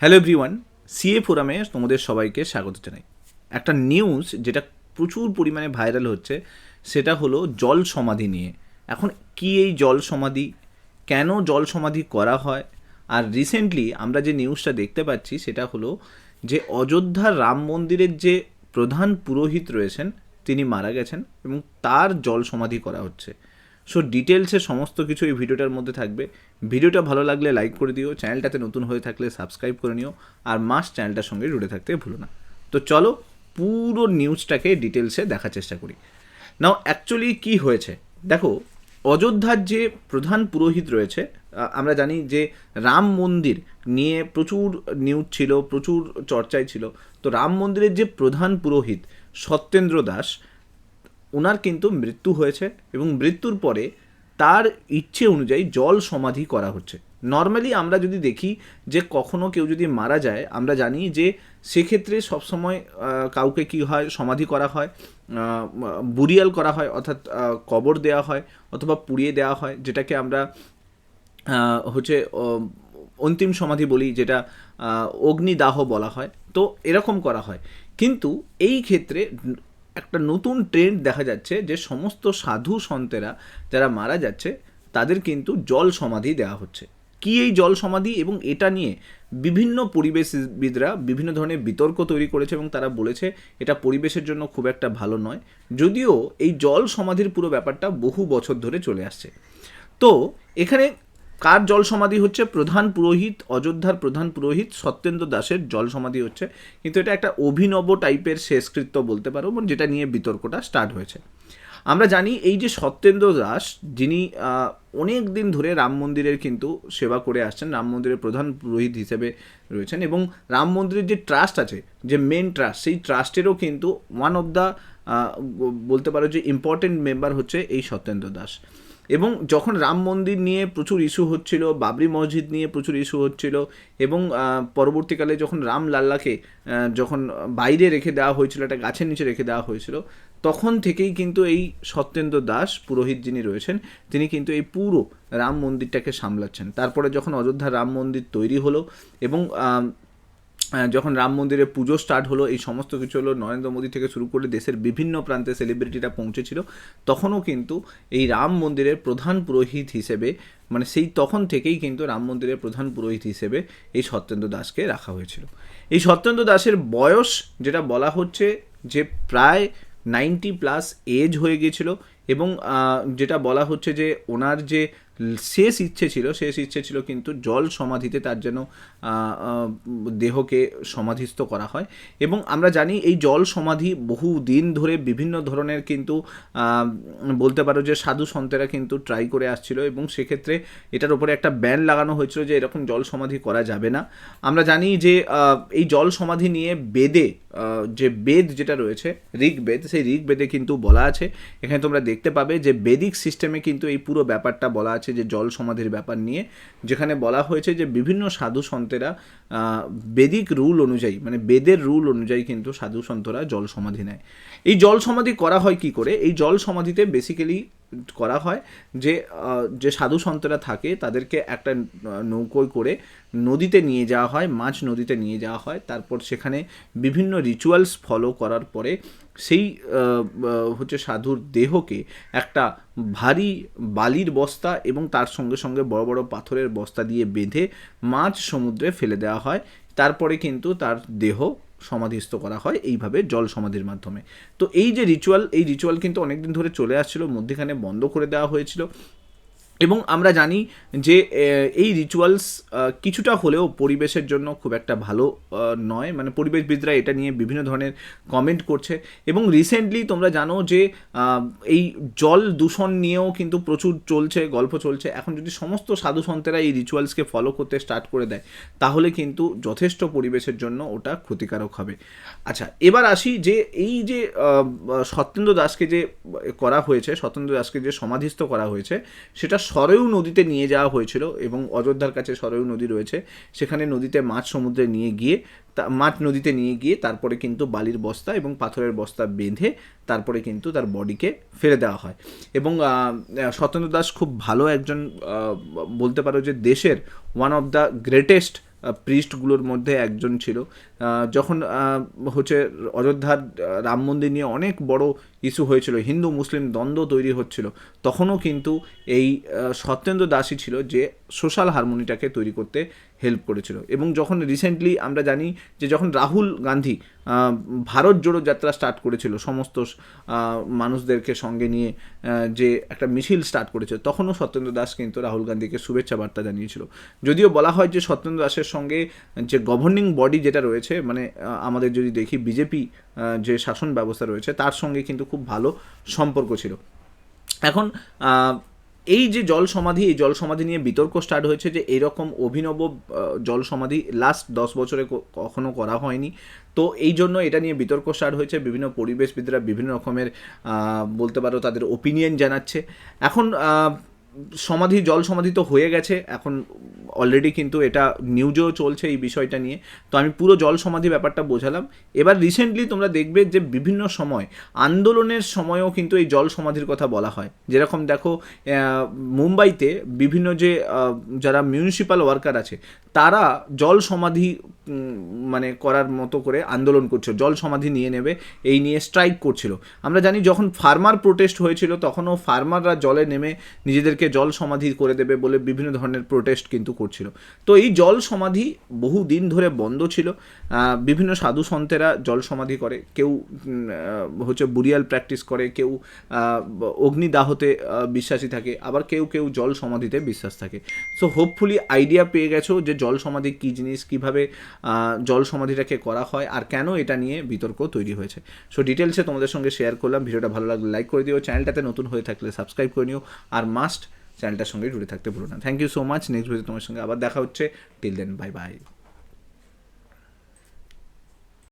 Hello everyone CA ফোরামে তোমাদের সবাইকে স্বাগত জানাই। একটা নিউজ যেটা প্রচুর পরিমাণে ভাইরাল হচ্ছে, সেটা হলো জল সমাধি নিয়ে। এখন কি এই জল সমাধি, কেন জল সমাধি করা হয়? আর রিসেন্টলি আমরা যে নিউজটা দেখতে পাচ্ছি, সেটা হলো যে অযোধ্যার রাম মন্দিরের যে প্রধান পুরোহিত রয়েছেন, তিনি মারা গেছেন এবং তার জল সমাধি করা হচ্ছে। সো ডিটেলসে সমস্ত কিছু এই ভিডিওটার মধ্যে থাকবে। ভিডিওটা ভালো লাগলে লাইক করে দিও, চ্যানেলটাতে নতুন হয়ে থাকলে সাবস্ক্রাইব করে নিও, আর মাস চ্যানেলটার সঙ্গে জুড়ে থাকতে ভুলো না। তো চলো পুরো নিউজটাকে ডিটেলসে দেখার চেষ্টা করি। নাও অ্যাকচুয়ালি কি হয়েছে? দেখো, অযোধ্যার যে প্রধান পুরোহিত রয়েছে আমরা জানি যে রাম মন্দির নিয়ে প্রচুর নিউজ ছিল, প্রচুর চর্চায় ছিল। তো রাম মন্দিরের যে প্রধান পুরোহিত সত্যেন্দ্র দাস ওনার কিন্তু মৃত্যু হয়েছে এবং মৃত্যুর পরে তার ইচ্ছে অনুযায়ী জল সমাধি করা হচ্ছে। নর্মালি আমরা যদি দেখি যে কখনো কেউ যদি মারা যায়, আমরা জানি যে সেক্ষেত্রে সবসময় কাউকে কি হয়? সমাধি করা হয় বুরিয়াল করা হয়, অর্থাৎ কবর দেওয়া হয় অথবা পুড়িয়ে দেওয়া হয়, যেটাকে আমরা হচ্ছে অন্তিম সমাধি বলি, যেটা অগ্নিদাহ বলা হয়। তো এরকম করা হয়। কিন্তু এই ক্ষেত্রে একটা নতুন ট্রেন্ড দেখা যাচ্ছে যে সমস্ত সাধু সন্তেরা যারা মারা যাচ্ছে, তাদের কিন্তু জল সমাধি দেওয়া হচ্ছে। কি এই জল সমাধি এবং এটা নিয়ে বিভিন্ন পরিবেশবিদরা বিভিন্ন ধরনের বিতর্ক তৈরি করেছে এবং তারা বলেছে এটা পরিবেশের জন্য খুব একটা ভালো নয়। যদিও এই জল সমাধির পুরো ব্যাপারটা বহু বছর ধরে চলে আসছে। তো এখানে কার জল সমাধি হচ্ছে? প্রধান পুরোহিত, অযোধ্যার প্রধান পুরোহিত, সত্যেন্দ্র দাসের জল সমাধি হচ্ছে। কিন্তু এটা একটা অভিনব টাইপের শেষকৃত্য বলতে পারো এবং যেটা নিয়ে বিতর্কটা স্টার্ট হয়েছে। আমরা জানি এই যে সত্যেন্দ্র দাস, যিনি অনেক দিন ধরে রাম মন্দিরের কিন্তু সেবা করে আসছেন, রাম মন্দিরের প্রধান পুরোহিত হিসেবে রয়েছেন এবং রাম মন্দিরের যে ট্রাস্ট আছে, যে মেন ট্রাস্ট সেই ট্রাস্টেরও কিন্তু ওয়ান অফ দ্য বলতে পারো যে ইম্পর্টেন্ট মেম্বার হচ্ছে এই সত্যেন্দ্র দাস। এবং যখন রাম মন্দির নিয়ে প্রচুর ইস্যু হচ্ছিল, বাবরি মসজিদ নিয়ে প্রচুর ইস্যু হচ্ছিল এবং পরবর্তীকালে যখন রাম লাল্লাকে যখন বাইরে রেখে দেওয়া হয়েছিল, একটা গাছের নিচে রেখে দেওয়া হয়েছিল, তখন থেকেই কিন্তু এই সত্যেন্দ্র দাস পুরোহিত যিনি রয়েছেন, তিনি কিন্তু এই পুরো রাম মন্দিরটাকে সামলাচ্ছেন। তারপরে যখন অযোধ্যা রাম মন্দির তৈরি হলো এবং যখন রাম মন্দিরে পুজো স্টার্ট হলো, এই সমস্ত কিছু হলো নরেন্দ্র মোদী থেকে শুরু করে দেশের বিভিন্ন প্রান্তে সেলিব্রিটিরা পৌঁছেছিল। তখনও কিন্তু এই রাম মন্দিরের প্রধান পুরোহিত হিসেবে মানে সেই তখন থেকেই কিন্তু রাম মন্দিরের প্রধান পুরোহিত হিসেবে এই সত্যেন্দ্র দাসকে রাখা হয়েছিল। এই সত্যেন্দ্র দাসের বয়স যেটা বলা হচ্ছে যে প্রায় নাইনটি প্লাস এজ হয়ে গিয়েছিল এবং যেটা বলা হচ্ছে যে ওনার যে শেষ ইচ্ছে ছিল, শেষ ইচ্ছে ছিল কিন্তু জল সমাধিতে তার যেন দেহকে সমাধিস্থ করা হয়। এবং আমরা জানি এই জল সমাধি বহু দিন ধরে বিভিন্ন ধরনের কিন্তু বলতে পারো যে সাধু সন্তেরা কিন্তু ট্রাই করে আসছিল এবং সেক্ষেত্রে এটার উপরে একটা ব্যান লাগানো হয়েছিল যে এরকম জল সমাধি করা যাবে না। আমরা জানি যে এই জল সমাধি নিয়ে বেদে যে বেদ যেটা রয়েছে, ঋগ্বেদ, সেই ঋগ্বেদে কিন্তু বলা আছে। এখানে তোমরা দেখতে পাবে যে বেদিক সিস্টেমে কিন্তু এই পুরো ব্যাপারটা বলা আছে, যে জল সমাধির ব্যাপার নিয়ে। যেখানে বলা হয়েছে যে বিভিন্ন সাধু সন্তেরা বেদিক রুল অনুযায়ী মানে বেদের রুল অনুযায়ী কিন্তু সাধু সন্তরা জল সমাধি নেয়। এই জল সমাধি করা হয় কি করে? এই জল সমাধিতে বেসিক্যালি করা হয় যে যে সাধু সন্তরা থাকে তাদেরকে একটা নৌকোয় করে নদীতে নিয়ে যাওয়া হয়, মাছ নদীতে নিয়ে যাওয়া হয়। তারপর সেখানে বিভিন্ন রিচুয়ালস ফলো করার পরে সেই হচ্ছে সাধুর দেহকে একটা ভারী বালির বস্তা এবং তার সঙ্গে সঙ্গে বড় বড় পাথরের বস্তা দিয়ে বেঁধে মাছ সমুদ্রে ফেলে দেওয়া হয়। তারপরে কিন্তু তার দেহ সমাধিস্থ করা হয় এইভাবে জল সমাধির মাধ্যমে। তো এই যে রিচুয়াল এই রিচুয়াল কিন্তু অনেকদিন ধরে চলে আসছিল, মধ্যেখানে বন্ধ করে দেওয়া হয়েছিল। এবং আমরা জানি যে এই রিচুয়ালস কিছুটা হলেও পরিবেশের জন্য খুব একটা ভালো নয়। মানে পরিবেশবিদরা এটা নিয়ে বিভিন্ন ধরনের কমেন্ট করছে। এবং রিসেন্টলি তোমরা জানো যে এই জল দূষণ নিয়েও কিন্তু প্রচুর চলছে, গল্প চলছে। এখন যদি সমস্ত সাধু সন্তেরা এই রিচুয়ালসকে ফলো করতে স্টার্ট করে দেয়, তাহলে কিন্তু যথেষ্ট পরিবেশের জন্য ওটা ক্ষতিকারক হবে। আচ্ছা এবার আসি যে, এই যে সত্যেন্দ্র দাসকে যে করা হয়েছে, সত্যেন্দ্র দাসকে যে সমাধিস্থ করা হয়েছে, সেটা সরেউ নদীতে নিয়ে যাওয়া হয়েছিল এবং অযোধ্যার কাছে সরেউ নদী রয়েছে। সেখানে নদীতে মাছ সমুদ্রে নিয়ে গিয়ে তা- মাছ নদীতে নিয়ে গিয়ে তারপরে কিন্তু বালির বস্তা এবং পাথরের বস্তা বেঁধে তারপরে কিন্তু তার বডিকে ফেলে দেওয়া হয়। এবং সত্যেন্দ্র দাস খুব ভালো একজন বলতে পারো যে দেশের ওয়ান অফ দ্য গ্রেটেস্ট প্রিস্টগুলোর মধ্যে একজন ছিল। যখন হচ্ছে অযোধ্যার রাম মন্দির নিয়ে অনেক বড় ইস্যু হয়েছিল, হিন্দু, মুসলিম দ্বন্দ্ব তৈরি হচ্ছিল, তখনও কিন্তু এই সত্যেন্দ্র দাসই ছিল যে সোশ্যাল হারমোনিটাকে তৈরি করতে হেল্প করেছিল। এবং যখন রিসেন্টলি আমরা জানি যে যখন রাহুল গান্ধী ভারত জোড়ো যাত্রা স্টার্ট করেছিল, সমস্ত মানুষদেরকে সঙ্গে নিয়ে যে একটা মিছিল স্টার্ট করেছিল, তখনও সত্যেন্দ্র দাস কিন্তু রাহুল গান্ধীকে শুভেচ্ছা বার্তা জানিয়েছিল। যদিও বলা হয় যে সত্যেন্দ্র দাসের সঙ্গে যে গভর্নিং বডি যেটা রয়েছে মানে আমাদের যদি দেখি বিজেপি যে শাসন ব্যবস্থা রয়েছে, তার সঙ্গে কিন্তু খুব ভালো সম্পর্ক ছিল। এখন এই যে জল সমাধি, এই জল সমাধি নিয়ে বিতর্ক স্টার্ট হয়েছে যে, এরকম অভিনব জল সমাধি লাস্ট দশ বছরে কখনো করা হয়নি। তো এই জন্য এটা নিয়ে বিতর্ক স্টার্ট হয়েছে, বিভিন্ন পরিবেশবিদরা বিভিন্ন রকমের বলতে পারো তাদের ওপিনিয়ন জানাচ্ছে। এখন সমাধি, জল সমাধি তো হয়ে গেছে, এখন অলরেডি কিন্তু এটা নিউজেও চলছে এই বিষয়টা নিয়ে। তো আমি পুরো জল সমাধি ব্যাপারটা বোঝালাম। এবার রিসেন্টলি তোমরা দেখবে যে বিভিন্ন সময় আন্দোলনের সময়ও কিন্তু এই জল সমাধির কথা বলা হয়। যেরকম দেখো মুম্বাইতে বিভিন্ন যে যারা মিউনিসিপ্যাল ওয়ার্কার আছে, তারা জল সমাধি মানে করার মতো করে আন্দোলন করছিল। জল সমাধি নিয়ে নেবে, এই নিয়ে স্ট্রাইক করছিল। আমরা জানি যখন ফার্মার প্রোটেস্ট হয়েছিল, তখনও ফার্মাররা জলে নেমে নিজেদেরকে জল সমাধি করে দেবে বলে বিভিন্ন ধরনের প্রোটেস্ট কিন্তু করছিল। তো এই জল সমাধি বহু দিন ধরে বন্ধ ছিল। বিভিন্ন সাধু সন্তেরা জল সমাধি করে। কেউ হচ্ছে বুরিয়াল প্র্যাকটিস করে। কেউ অগ্নিদাহতে বিশ্বাসী থাকে। আবার কেউ কেউ জল সমাধিতে বিশ্বাস থাকে। সো হোপফুলি আইডিয়া পেয়ে গেছো যে জল সমাধি কী জিনিস, কীভাবে জল সমাধিটাকে করা হয় আর কেন এটা নিয়ে বিতর্ক তৈরি হয়েছে। সো ডিটেলসে তোমাদের সঙ্গে শেয়ার করলাম। ভিডিওটা ভালো লাগলে লাইক করে দিও। চ্যানেলটাতে নতুন হয়ে থাকলে সাবস্ক্রাইব করে নিও। আর মাস্ট চ্যানেলটার সঙ্গে জুড়ে থাকতে ভুলো না। Thank you so much next video তোমার সঙ্গে আবার দেখা হচ্ছে। Till then bye bye